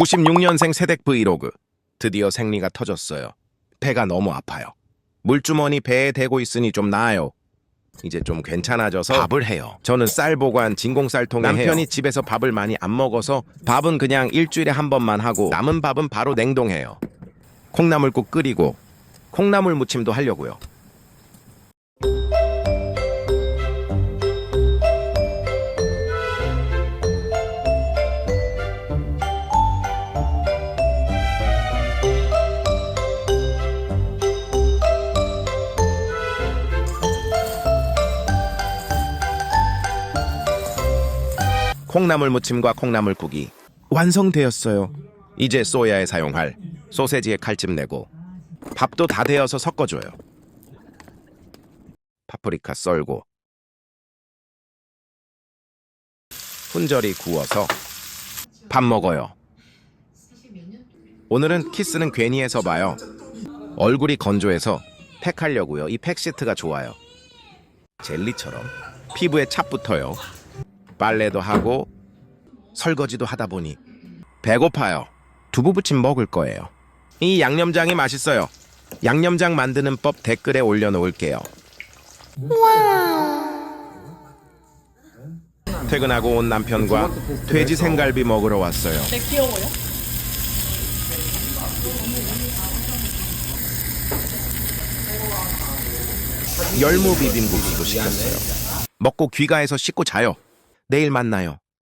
96년생 세댁 브이로그. 드디어 생리가 터졌어요. 배가 너무 아파요. 물주머니 배에 대고 있으니 좀 나아요. 이제 좀 괜찮아져서 밥을 해요. 저는 쌀 보관 진공쌀통에 남편이 집에서 밥을 많이 안 먹어서 밥은 그냥 일주일에 한 번만 하고 남은 밥은 바로 냉동해요. 콩나물국 끓이고 콩나물 무침도 하려고요. 콩나물 무침과 콩나물국이 완성되었어요. 이제 소야에 사용할 소세지에 칼집 내고 밥도 다 되어서 섞어줘요. 파프리카 썰고 훈절이 구워서 밥 먹어요. 오늘은 키스는 괜히 해서 봐요. 얼굴이 건조해서 팩하려고요. 이 팩 시트가 좋아요. 젤리처럼 피부에 착 붙어요. 빨래도 하고 설거지도 하다 보니 배고파요. 두부 부침 먹을 거예요. 이 양념장이 맛있어요. 양념장 만드는 법 댓글에 올려놓을게요. 퇴근하고 온 남편과 돼지 생갈비 먹으러 왔어요. 내 귀여워요? 열무 비빔국수도 시켰어요. 먹고 귀가해서 씻고 자요. 내일 만나요.